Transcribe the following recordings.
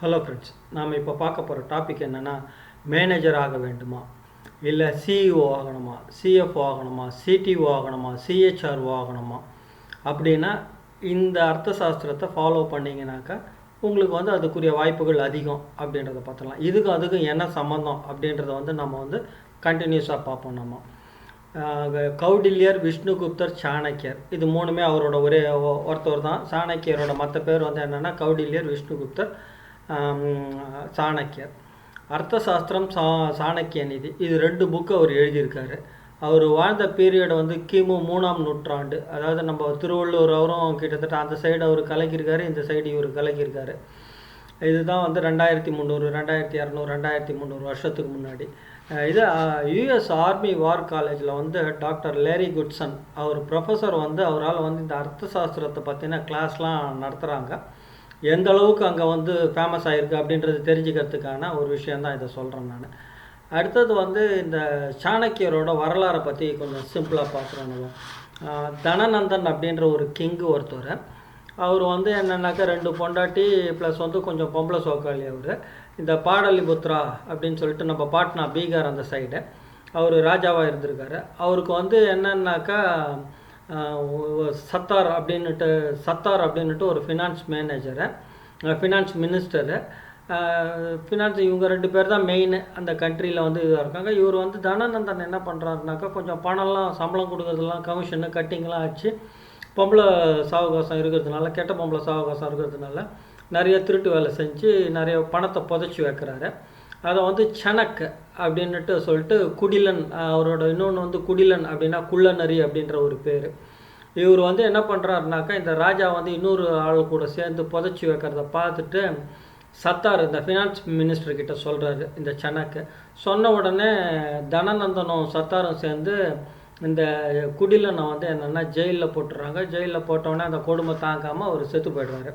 Hello friends நாம் இப்போ பார்க்க போகிற டாபிக் என்னென்னா மேனேஜர் ஆக வேண்டுமா? இல்லை சிஇஓ ஆகணுமா? சிஎஃப்ஓ ஆகணுமா? சிடிஓ ஆகணுமா? சிஹெச்ஆர்ஓ ஆகணுமா? அப்படின்னா இந்த அர்த்த சாஸ்திரத்தை ஃபாலோ பண்ணிங்கனாக்கா உங்களுக்கு வந்து அதுக்குரிய வாய்ப்புகள் அதிகம் அப்படின்றத பார்த்துக்கலாம் இதுக்கும் அதுக்கும் என்ன சம்மந்தம் அப்படின்றத வந்து நம்ம வந்து கண்டினியூஸாக பார்ப்போம் நம்ம. கௌடில்யர் விஷ்ணுகுப்தர் சாணக்கியர். இது மூணுமே அவரோட ஒரே ஒருத்தவர் தான் சாணக்கியரோட மற்ற பேர் வந்து என்னென்னா கௌடில்யர் விஷ்ணுகுப்தர். சாணக்கியர். அர்த்த சாஸ்திரம் சா சாணக்கிய நிதி. இது ரெண்டு புக்கு அவர் எழுதியிருக்காரு. அவர் வாழ்ந்த பீரியட் வந்து கிமு மூணாம் நூற்றாண்டு. அதாவது நம்ம திருவள்ளூர் அவரும் கிட்டத்தட்ட அந்த சைடு அவர் கலக்கியிருக்காரு இந்த சைடு இவர் கலக்கியிருக்காரு. இதுதான் வந்து ரெண்டாயிரத்தி முந்நூறு ரெண்டாயிரத்தி இரநூறு ரெண்டாயிரத்தி முந்நூறு வருஷத்துக்கு முன்னாடி. இது யுஎஸ் ஆர்மி வார் காலேஜில் வந்து டாக்டர் லேரி குட்சன் அவர் ப்ரொஃபஸர் வந்து அவரால் வந்து இந்த அர்த்த சாஸ்திரத்தை பற்றின கிளாஸ்லாம் நடத்துகிறாங்க எந்த அளவுக்கு அங்கே வந்து ஃபேமஸ் ஆகிருக்கு அப்படின்றது தெரிஞ்சுக்கிறதுக்கான ஒரு விஷயந்தான் இதை சொல்கிறேன் நான். அடுத்தது வந்து இந்த சாணக்கியரோட வரலாறை பற்றி கொஞ்சம் சிம்பிளாக பார்க்குறோம் நம்ம. தனநந்தன் அப்படின்ற ஒரு கிங்கு ஒருத்தர். அவர் வந்து என்னென்னாக்கா ரெண்டு பொண்டாட்டி ப்ளஸ் வந்து கொஞ்சம் பொம்பளை சோக்காளி அவர். இந்த பாடலிபுத்ரா அப்படின்னு சொல்லிட்டு நம்ம பாட்னா பீகார் அந்த சைடு அவர் ராஜாவாக இருந்திருக்காரு. அவருக்கு வந்து என்னன்னாக்கா சத்தார் அப்படின்னுட்டு சத்தார் அப்படின்னுட்டு ஒரு ஃபினான்ஸ் மேனேஜரை ஃபினான்ஸ் மினிஸ்டரு ஃபினான்ஸ் இவங்க ரெண்டு பேர் தான் மெயின் அந்த கண்ட்ரியில் வந்து இதாக இருக்காங்க. இவர் வந்து தனநந்தன் என்ன பண்ணுறாருனாக்கா கொஞ்சம் பணம்லாம் சம்பளம் கொடுக்குறதுலாம் கமிஷனு கட்டிங்லாம் ஆச்சு பொம்பளை சாவகாசம் இருக்கிறதுனால கெட்ட பொம்பளை சாவகாசம் இருக்கிறதுனால நிறைய திருட்டு வேலை செஞ்சு நிறைய பணத்தை புதைச்சி வைக்கிறாரு. அதை வந்து சனக் அப்படின்னுட்டு சொல்லிட்டு குடிலன் அவரோட இன்னொன்று வந்து குடிலன் அப்படின்னா குள்ளநரி அப்படின்ற ஒரு பேர். இவர் வந்து என்ன பண்ணுறாருனாக்கா இந்த ராஜா வந்து இன்னொரு ஆள் கூட சேர்ந்து புதைச்சி வைக்கிறத பார்த்துட்டு சத்தார் இந்த ஃபினான்ஸ் மினிஸ்டர் கிட்ட சொல்கிறாரு இந்த சனக்கு. சொன்ன உடனே தனநந்தனும் சத்தாரும் சேர்ந்து இந்த குடிலனை வந்து என்னென்னா ஜெயிலில் போட்டுறாங்க. ஜெயிலில் போட்டோடனே அந்த கொடுமை தாங்காமல் அவர் செத்து போயிடுறாரு.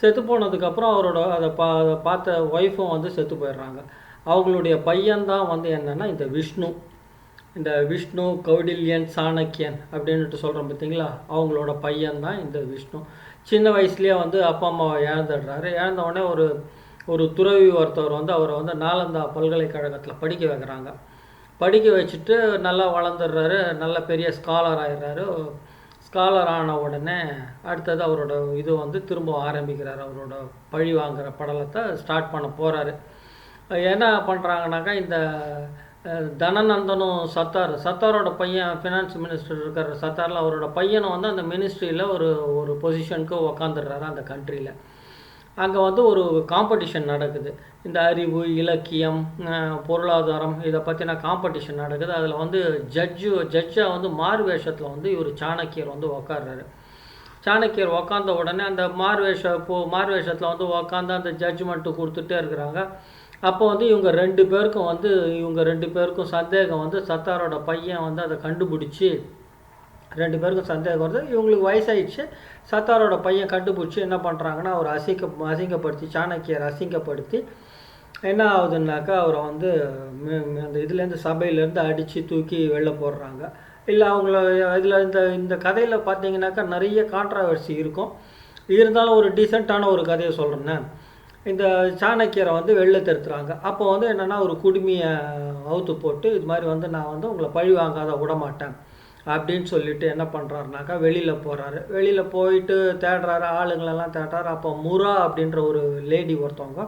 செத்து போனதுக்கப்புறம் அவரோட அதை பா அதை பார்த்த ஒய்ஃபும் வந்து செத்து போயிடுறாங்க. அவங்களுடைய பையன்தான் வந்து என்னென்னா இந்த விஷ்ணு. இந்த விஷ்ணு கௌடில்யன் சாணக்கியன் அப்படின்னுட்டு சொல்கிறோம் பார்த்தீங்களா அவங்களோட பையன்தான் இந்த விஷ்ணு. சின்ன வயசுலேயே வந்து அப்பா அம்மாவை இழந்துடுறாரு. இழந்தவுடனே ஒரு ஒரு துறவி ஒருத்தவர் வந்து அவரை வந்து நாலந்தா பல்கலைக்கழகத்தில் படிக்க வைக்கிறாங்க. படிக்க வச்சுட்டு நல்லா வளர்ந்துடுறாரு. நல்ல பெரிய ஸ்காலர் ஆயிடுறாரு. ஸ்காலர் ஆன உடனே அடுத்தது அவரோட இது வந்து திரும்ப ஆரம்பிக்கிறார். அவரோட பழி வாங்குகிற படலத்தை ஸ்டார்ட் பண்ண போகிறாரு என்ன பண்ணுறாங்கனாக்கா இந்த தனநந்தனும் சத்தார் சத்தாரோட பையன் ஃபினான்ஸ் மினிஸ்டர் இருக்கார் சத்தாரில் அவரோட பையனும் வந்து அந்த மினிஸ்ட்ரியில் ஒரு ஒரு பொசிஷனுக்கு உக்காந்துடுறாரு அந்த கண்ட்ரியில் அங்கே வந்து ஒரு காம்படிஷன் நடக்குது. இந்த அறிவு இலக்கியம் பொருளாதாரம் இதை பற்றின காம்படிஷன் நடக்குது. அதில் வந்து ஜட்ஜு ஜட்ஜாக வந்து மாறு வேஷத்தில் வந்து இவர் சாணக்கியர் வந்து உக்காடுறாரு சாணக்கியர் உக்காந்த உடனே அந்த மார்வேஷ இப்போ மார்வேஷத்தில் வந்து உக்காந்து அந்த ஜட்ஜ்மெண்ட்டு கொடுத்துட்டே இருக்கிறாங்க. அப்போ வந்து இவங்க ரெண்டு பேருக்கும் வந்து இவங்க ரெண்டு பேருக்கும் சந்தேகம் வந்து சத்தாரோட பையன் வந்து அதை கண்டுபிடிச்சி ரெண்டு பேருக்கும் சந்தேகம் வருது. இவங்களுக்கு வயசாயிடுச்சு. சத்தாரோட பையன் கண்டுபிடிச்சி என்ன பண்ணுறாங்கன்னா அவர் அசிங்க அசிங்கப்படுத்தி சாணக்கியர் அசிங்கப்படுத்தி என்ன ஆகுதுன்னாக்கா அவரை வந்து அந்த இதுலேருந்து சபையிலேருந்து அடித்து தூக்கி வெளில போடுறாங்க. இல்லை அவங்கள இதில் இந்த இந்த கதையில் பார்த்தீங்கன்னாக்கா நிறைய கான்ட்ரவர்சி இருக்கும். இருந்தாலும் ஒரு டீசெண்டான ஒரு கதையை சொல்கிறேன்னே இந்த சாணக்கியரை வந்து வெளில திருத்துறாங்க அப்போ வந்து என்னென்னா ஒரு குடுமியை அவுத்து போட்டு இது மாதிரி வந்து நான் வந்து உங்களை பழி வாங்காத விட மாட்டேன் அப்படின்னு சொல்லிட்டு என்ன பண்ணுறாருனாக்கா வெளியில் போகிறாரு வெளியில் போயிட்டு தேடுறாரு ஆளுங்களெல்லாம் தேடுறாரு. அப்போ முரா அப்படின்ற ஒரு லேடி ஒருத்தவங்க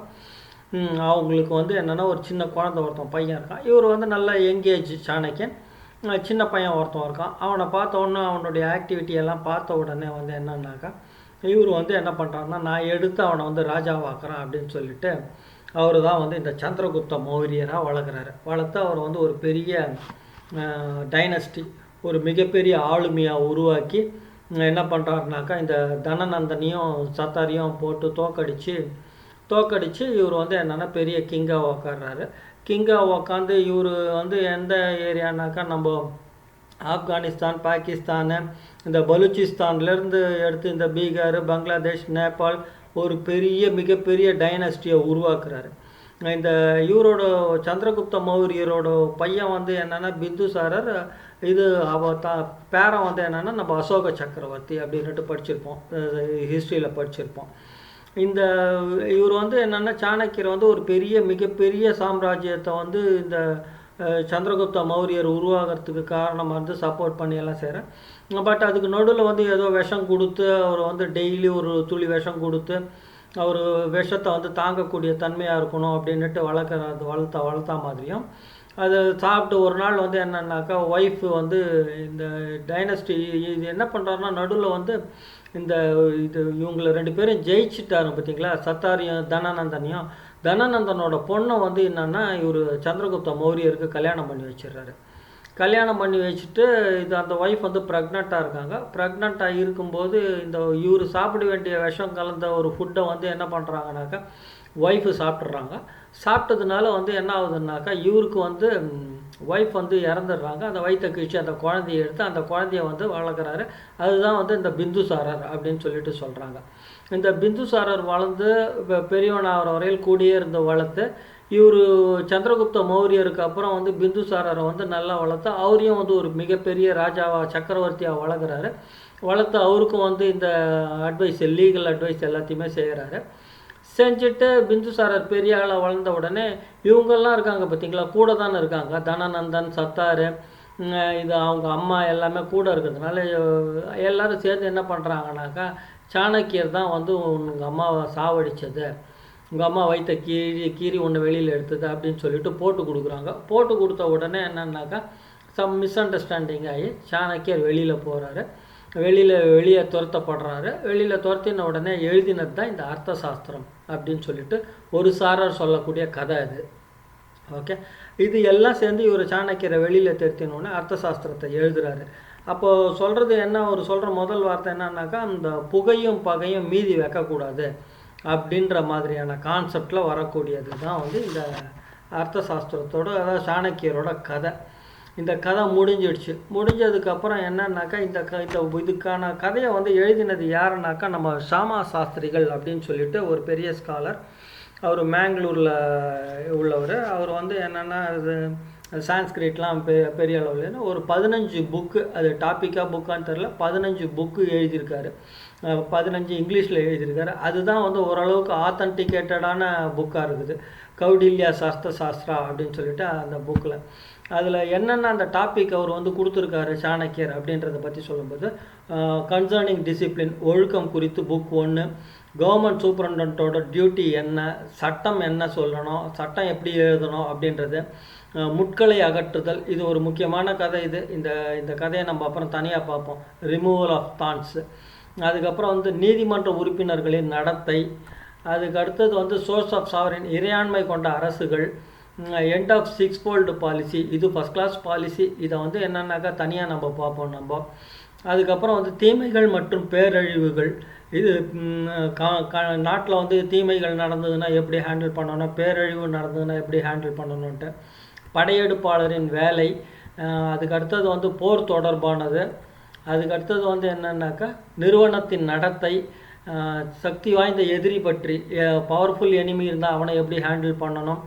அவங்களுக்கு வந்து என்னென்னா ஒரு சின்ன குழந்தை ஒருத்தன் பையன் இருக்கான். இவர் வந்து நல்லா எங்கேஜ் சாணக்கியன். சின்ன பையன் ஒருத்தன் இருக்கான். அவனை பார்த்த உடனே அவனுடைய ஆக்டிவிட்டி எல்லாம் பார்த்த உடனே வந்து என்னன்னாக்கா இவர் வந்து என்ன பண்ணுறாருன்னா நான் எடுத்து அவனை வந்து ராஜாவாக்குறேன் அப்படின்னு சொல்லிட்டு அவர் தான் வந்து இந்த சந்திரகுப்த மௌரியராக வளர்க்குறாரு. வளர்த்து அவர் வந்து ஒரு பெரிய டைனஸ்டி ஒரு மிகப்பெரிய ஆளுமையாக உருவாக்கி என்ன பண்ணுறாருனாக்கா இந்த தனநந்தனையும் சத்தாரியும் போட்டு தோக்கடித்து தோக்கடித்து இவர் வந்து என்னென்னா பெரிய கிங்காக உக்காடுறாரு கிங்காக உக்காந்து இவர் வந்து எந்த ஏரியானாக்கா நம்ம ஆப்கானிஸ்தான் பாகிஸ்தானு இந்த பலூச்சிஸ்தான்லேருந்து எடுத்து இந்த பீகார் பங்களாதேஷ் நேபாள் ஒரு பெரிய மிகப்பெரிய டைனஸ்டியை உருவாக்குறாரு. இந்த இவரோட சந்திரகுப்த மௌரியரோட பையன் வந்து என்னென்னா பிந்துசாரர். இது அவ த பேரன் வந்து என்னென்னா நம்ம அசோக சக்கரவர்த்தி அப்படின்னுட்டு படிச்சிருப்போம். ஹிஸ்ட்ரியில் படிச்சிருப்போம். இந்த இவர் வந்து என்னென்னா சாணக்கியர் வந்து ஒரு பெரிய மிகப்பெரிய சாம்ராஜ்யத்தை வந்து இந்த சந்திரகுப்த மௌரியர் உருவாகிறதுக்கு காரணமாக வந்து சப்போர்ட் பண்ணி எல்லாம் செய்கிறேன் பட் அதுக்கு நடுவில் வந்து ஏதோ விஷம் கொடுத்து அவர் வந்து டெய்லி ஒரு துளி விஷம் கொடுத்து அவர் விஷத்தை வந்து தாங்கக்கூடிய தன்மையாக இருக்கணும் அப்படின்னுட்டு வளர்க்குறது வளர்த்தா வளர்த்தா மாதிரியும். அது சாப்பிட்டு ஒரு நாள் வந்து என்னன்னாக்கா ஒய்ஃப் வந்து இந்த டைனஸ்டி இது என்ன பண்ணுறாருன்னா நடுவில் வந்து இந்த இது இவங்களை ரெண்டு பேரும் ஜெயிச்சிட்டாரு பார்த்தீங்களா சத்தாரியும் தனானந்தனையும் தனானந்தனோட பொண்ணை வந்து என்னென்னா இவர் சந்திரகுப்த மௌரியருக்கு கல்யாணம் பண்ணி வச்சிடுறாரு. கல்யாணம் பண்ணி வச்சுட்டு இது அந்த ஒய்ஃப் வந்து ப்ரெக்னெண்ட்டாக இருக்காங்க. ப்ரெக்னெண்ட்டாக இருக்கும்போது இந்த இவர் சாப்பிட வேண்டிய விஷம் கலந்த ஒரு ஃபுட்டை வந்து என்ன பண்ணுறாங்கனாக்கா ஒய்ஃபு சாப்பிட்றாங்க சாப்பிட்டதுனால வந்து என்ன ஆகுதுன்னாக்கா இவருக்கு வந்து ஒய்ஃப் வந்து இறந்துடுறாங்க. அந்த வயிற்றை கிழிச்சு அந்த குழந்தைய எடுத்து அந்த குழந்தைய வந்து வளர்க்குறாரு. அதுதான் வந்து இந்த பிந்துசாரர் அப்படின்னு சொல்லிட்டு சொல்கிறாங்க இந்த பிந்துசாரர் வளர்ந்து பெ- பெரியவனாகிற வரையில் கூடியே இருந்து வளர்த்து இவர் சந்திரகுப்த மௌரியருக்கு அப்புறம் வந்து பிந்துசாரரை வந்து நல்லா வளர்த்து அவரையும் வந்து ஒரு மிகப்பெரிய ராஜாவாக சக்கரவர்த்தியாக வளர்க்குறாரு. வளர்த்து அவருக்கும் வந்து இந்த அட்வைஸ் லீகல் அட்வைஸ் எல்லாத்தையுமே செய்கிறாரு. செஞ்சுட்டு பிந்துசாரர் பெரிய ஆளாக வளர்ந்த உடனே இவங்கெல்லாம் இருக்காங்க பார்த்தீங்களா? கூட தானே இருக்காங்க. தனநந்தன் சத்தாரு இது அவங்க அம்மா எல்லாமே கூட இருக்கிறதுனால எல்லோரும் சேர்ந்து என்ன பண்ணுறாங்கனாக்கா சாணக்கியர் தான் வந்து உங்கள் அம்மாவை சாவடித்தது உங்கள் அம்மா வைத்த கீறி கீறி ஒன்று வெளியில் எடுத்தது அப்படின்னு சொல்லிட்டு போட்டு கொடுக்குறாங்க. போட்டு கொடுத்த உடனே என்னன்னாக்கா சம் மிஸ் அண்டர்ஸ்டாண்டிங் ஆகி சாணக்கியர் வெளியில் போகிறாரு வெளியில் வெளியே துரத்தப்படுறாரு. வெளியில் துரத்தின உடனே எழுதினது தான் இந்த அர்த்த சாஸ்திரம் அப்படின்னு சொல்லிட்டு ஒரு சாரர் சொல்லக்கூடிய கதை இது ஓகே? இது எல்லாம் சேர்ந்து இவர் சாணக்கியரை வெளியில் திருத்தினோடனே அர்த்த சாஸ்திரத்தை எழுதுறாரு. அப்போது சொல்கிறது என்ன? அவர் சொல்கிற முதல் வார்த்தை என்னன்னாக்கா அந்த புகையும் பகையும் மீதி வைக்கக்கூடாது அப்படின்ற மாதிரியான கான்செப்டில் வரக்கூடியது தான் வந்து இந்த அர்த்த சாஸ்திரத்தோட அதாவது சாணக்கியரோட கதை. இந்த கதை முடிஞ்சிடுச்சு. முடிஞ்சதுக்கப்புறம் என்னன்னாக்கா இந்த க இந்த இதுக்கான கதையை வந்து எழுதினது யாருனாக்கா நம்ம சாமா சாஸ்திரிகள் அப்படின்னு சொல்லிட்டு ஒரு பெரிய ஸ்காலர் அவர் மேங்களூரில் உள்ளவர். அவர் வந்து என்னென்னா இது சான்ஸ்கிரிட்லாம் பெ பெரிய அளவில் ஒரு பதினஞ்சு புக்கு அது டாப்பிக்காக புக்கான்னு தெரில பதினஞ்சு புக்கு எழுதியிருக்காரு. பதினஞ்சு இங்கிலீஷில் எழுதியிருக்காரு. அதுதான் வந்து ஓரளவுக்கு ஆத்தன்டிகேட்டடான புக்காக இருக்குது. கௌடில்யா சாஸ்திர சாஸ்திரா அப்படின்னு சொல்லிட்டு அந்த புக்கில் அதில் என்னென்ன அந்த டாபிக் அவர் வந்து கொடுத்துருக்காரு சாணக்கியர் அப்படின்றத பற்றி சொல்லும்போது கன்சர்னிங் டிசிப்ளின் ஒழுக்கம் குறித்து புக் ஒன்று கவர்மெண்ட் சூப்பரண்டோட டியூட்டி என்ன சட்டம் என்ன சொல்லணும் சட்டம் எப்படி எழுதணும் அப்படின்றது முட்களை அகற்றுதல் இது ஒரு முக்கியமான கதை இது. இந்த இந்த கதையை நம்ம அப்புறம் தனியாக பார்ப்போம். ரிமூவல் ஆஃப் தான்ஸ் அதுக்கப்புறம் வந்து நீதிமன்ற உறுப்பினர்களின் நடத்தை. அதுக்கு அடுத்தது வந்து சோர்ஸ் ஆஃப் சாவரின் இறையாண்மை கொண்ட அரசுகள். End of six fold policy இது ஃபஸ்ட் கிளாஸ் பாலிசி இதை வந்து என்னென்னாக்கா தனியாக நம்ம பார்ப்போம் நம்ம. அதுக்கப்புறம் வந்து தீமைகள் மற்றும் பேரழிவுகள் இது நாட்டில் வந்து தீமைகள் நடந்ததுன்னா எப்படி ஹேண்டில் பண்ணணும் பேரழிவு நடந்ததுன்னா எப்படி ஹேண்டில் பண்ணணுன்ட்டு படையெடுப்பாளரின் வேலை அதுக்கு அடுத்தது வந்து போர் தொடர்பானது அதுக்கு அடுத்தது வந்து என்னன்னாக்கா நிறுவனத்தின் நடத்தை சக்தி வாய்ந்த எதிரி பற்றி பவர்ஃபுல் எனிமி இருந்தால் அவனை எப்படி ஹேண்டில் பண்ணணும்?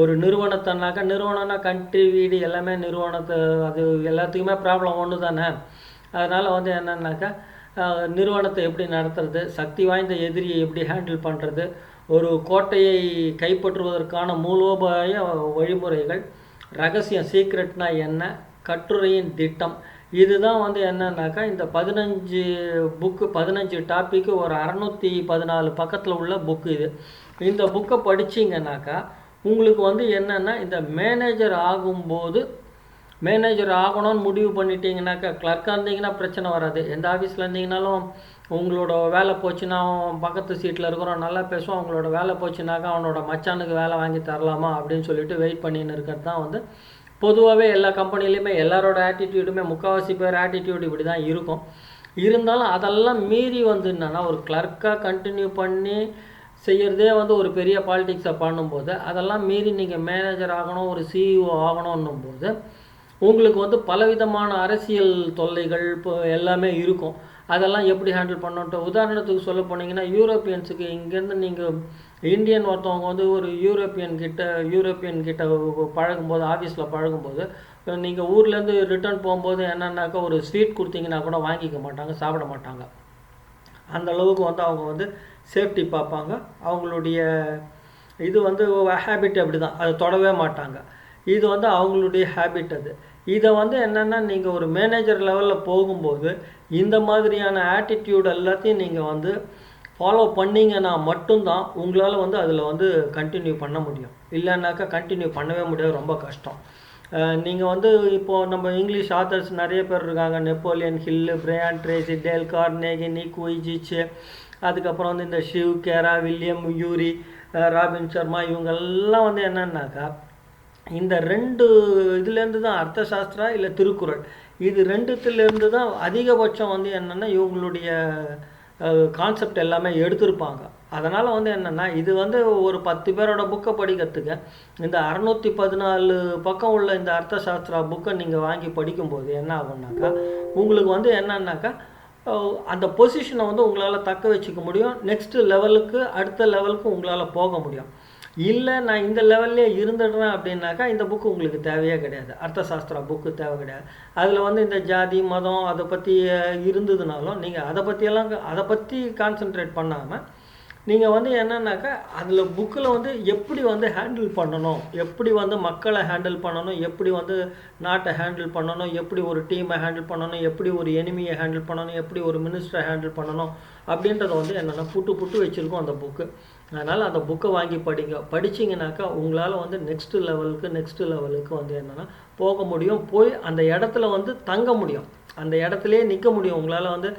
ஒரு நிறுவனத்தைனாக்கா நிறுவனம்னா கண்ட்ரி வீடு எல்லாமே நிறுவனத்தை அது எல்லாத்துக்குமே ப்ராப்ளம் ஒன்று தானே? அதனால் வந்து என்னன்னாக்கா நிறுவனத்தை எப்படி நடத்துறது? சக்தி வாய்ந்த எதிரியை எப்படி ஹேண்டில் பண்ணுறது ஒரு கோட்டையை கைப்பற்றுவதற்கான மூலோபாய வழிமுறைகள் ரகசியம் சீக்ரெட்னா என்ன? கட்டுரையின் திட்டம் இதுதான் வந்து என்னன்னாக்கா இந்த பதினஞ்சு புக்கு பதினஞ்சு டாப்பிக்கு ஒரு அறநூற்றி பதினாலு பக்கத்தில் உள்ள புக்கு இது. இந்த புக்கை படிச்சிங்கன்னாக்கா உங்களுக்கு வந்து என்னென்னா இந்த மேனேஜர் ஆகும்போது மேனேஜர் ஆகணும்னு முடிவு பண்ணிட்டீங்கன்னாக்கா கிளர்க்காக இருந்தீங்கன்னா பிரச்சனை வராது. எந்த ஆஃபீஸில் இருந்தீங்கனாலும் உங்களோட வேலை போச்சுன்னா அவன் பக்கத்து சீட்டில் இருக்கிறோம் நல்லா பேசுவான். அவங்களோட வேலை போச்சுனாக்கா அவனோட மச்சானுக்கு வேலை வாங்கி தரலாமா அப்படின்னு சொல்லிட்டு வெயிட் பண்ணின்னு இருக்கிறது தான் வந்து பொதுவாகவே எல்லா கம்பெனிலையுமே எல்லாரோட ஆட்டிடியூடுமே முக்கால்வாசி பேர் ஆட்டிடியூட் இப்படி தான் இருக்கும். இருந்தாலும் அதெல்லாம் மீறி வந்து என்னென்னா ஒரு கிளர்க்காக கண்டினியூ பண்ணி செய்கிறதே வந்து ஒரு பெரிய பாலிடிக்ஸை பண்ணும்போது அதெல்லாம் மீறி நீங்கள் மேனேஜர் ஆகணும் ஒரு சிஇஓ ஆகணும்னும் போது உங்களுக்கு வந்து பலவிதமான அரசியல் தொல்லைகள் இப்போ எல்லாமே இருக்கும். அதெல்லாம் எப்படி ஹேண்டில் பண்ணோன்ட்டு உதாரணத்துக்கு சொல்ல போனீங்கன்னா யூரோப்பியன்ஸுக்கு இங்கேருந்து நீங்கள் இந்தியன் ஒருத்தவங்க வந்து ஒரு யூரோப்பியன் கிட்ட யூரோப்பியன் கிட்ட பழகும்போது ஆஃபீஸில் பழகும்போது நீங்கள் ஊர்லேருந்து ரிட்டர்ன் போகும்போது என்னன்னாக்கா ஒரு ஸ்வீட் கொடுத்தீங்கன்னா கூட வாங்கிக்க மாட்டாங்க சாப்பிட மாட்டாங்க. அந்த அளவுக்கு வந்து அவங்க வந்து சேஃப்டி பார்ப்பாங்க. அவங்களுடைய இது வந்து ஹேபிட் அப்படி தான் அதை தொடவே மாட்டாங்க. இது வந்து அவங்களுடைய ஹேபிட் அது. இதை வந்து என்னென்னா நீங்கள் ஒரு மேனேஜர் லெவலில் போகும்போது இந்த மாதிரியான ஆட்டிடியூட் எல்லாத்தையும் நீங்கள் வந்து ஃபாலோ பண்ணிங்கன்னா மட்டும்தான் உங்களால் வந்து அதில் வந்து கண்டினியூ பண்ண முடியும். இல்லைன்னாக்கா கண்டினியூ பண்ணவே முடியாது ரொம்ப கஷ்டம். நீங்கள் வந்து இப்போது நம்ம இங்கிலீஷ் ஆத்தர்ஸ் நிறைய பேர் இருக்காங்க. Napoleon Hill Brian Tracy Dale Carnegie Nick Vujicic அதுக்கப்புறம் வந்து இந்த Shiv Khera William Ury Robin Sharma இவங்கெல்லாம் வந்து என்னன்னாக்கா இந்த ரெண்டு இதுலேருந்து தான் அர்த்த சாஸ்திரா இல்லை திருக்குறள்? இது ரெண்டுத்துலேருந்து தான் அதிகபட்சம் வந்து என்னென்னா இவங்களுடைய கான்செப்ட் எல்லாமே எடுத்திருப்பாங்க. அதனால் வந்து என்னென்னா இது வந்து ஒரு பத்து பேரோட புக்கை படிக்கிறதுக்கு இந்த அறநூற்றி பதினாலு பக்கம் உள்ள இந்த அர்த்த சாஸ்திரா புக்கை நீங்கள் வாங்கி படிக்கும்போது என்ன ஆகும்னாக்கா உங்களுக்கு வந்து என்னன்னாக்கா அந்த பொசிஷனை வந்து உங்களால் தக்க வச்சுக்க முடியும். நெக்ஸ்ட் லெவலுக்கு அடுத்த லெவலுக்கு உங்களால் போக முடியும். இல்லை நான் இந்த லெவல்லே இருந்துடுறேன் அப்படின்னாக்கா இந்த புக்கு உங்களுக்கு தேவையே கிடையாது. அர்த்த சாஸ்திரா புக்கு தேவை கிடையாது. அதில் வந்து இந்த ஜாதி மதம் அதை பற்றி இருந்ததுனாலும் நீங்கள் அதை பற்றியெல்லாம் அதை பற்றி கான்சென்ட்ரேட் பண்ணாமல் நீங்கள் வந்து என்னன்னாக்கா அதில் புக்கில் வந்து எப்படி வந்து ஹேண்டில் பண்ணணும் எப்படி வந்து மக்களை ஹேண்டில் பண்ணணும் எப்படி வந்து நாட்டை ஹேண்டில் பண்ணணும் எப்படி ஒரு டீமை ஹேண்டில் பண்ணணும் எப்படி ஒரு எனிமியை ஹேண்டில் பண்ணணும் எப்படி ஒரு மினிஸ்டரை ஹேண்டில் பண்ணணும் அப்படின்றத வந்து என்னென்னா புட்டு புட்டு வச்சுருக்கோம் அந்த புக்கு அதனால் அந்த புக்கை வாங்கி படிங்க. படிச்சிங்கனாக்கா உங்களால் வந்து நெக்ஸ்ட் லெவலுக்கு நெக்ஸ்ட் லெவலுக்கு வந்து என்னென்னா போக முடியும். போய் அந்த இடத்துல வந்து தங்க முடியும். அந்த இடத்துலையே நிற்க முடியும். உங்களால் வந்து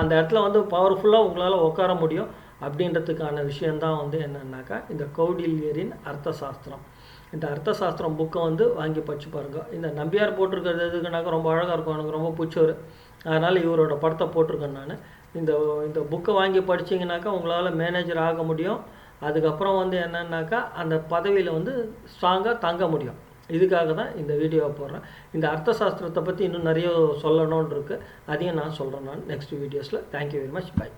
அந்த இடத்துல வந்து பவர்ஃபுல்லாக உங்களால் உட்கார முடியும். அப்படின்றதுக்கான விஷயந்தான் வந்து என்னன்னாக்கா இந்த கௌடில்யரின் அர்த்த சாஸ்திரம் இந்த அர்த்த சாஸ்திரம் புக்கை வந்து வாங்கி படிச்சு பாருங்க. இந்த நம்பியார் போட்டிருக்கிறது எதுக்குனாக்கா ரொம்ப அழகாக இருக்கும். எனக்கு ரொம்ப பிடிச்சவர். அதனால் இவரோட படத்தை போட்டிருக்கேன் நான். இந்த இந்த புக்கை வாங்கி படிச்சீங்கன்னாக்கா உங்களால் மேனேஜர் ஆக முடியும். அதுக்கப்புறம் வந்து என்னன்னாக்கா அந்த பதவியில் வந்து ஸ்ட்ராங்காக தங்க முடியும். இதுக்காக தான் இந்த வீடியோவை போடுறேன். இந்த அர்த்த சாஸ்திரத்தை பற்றி இன்னும் நிறைய சொல்லணும்னு இருக்குது அதையும் நான் சொல்கிறேன் நான் நெக்ஸ்ட் வீடியோஸில் தேங்க்யூ வெரி மச் பை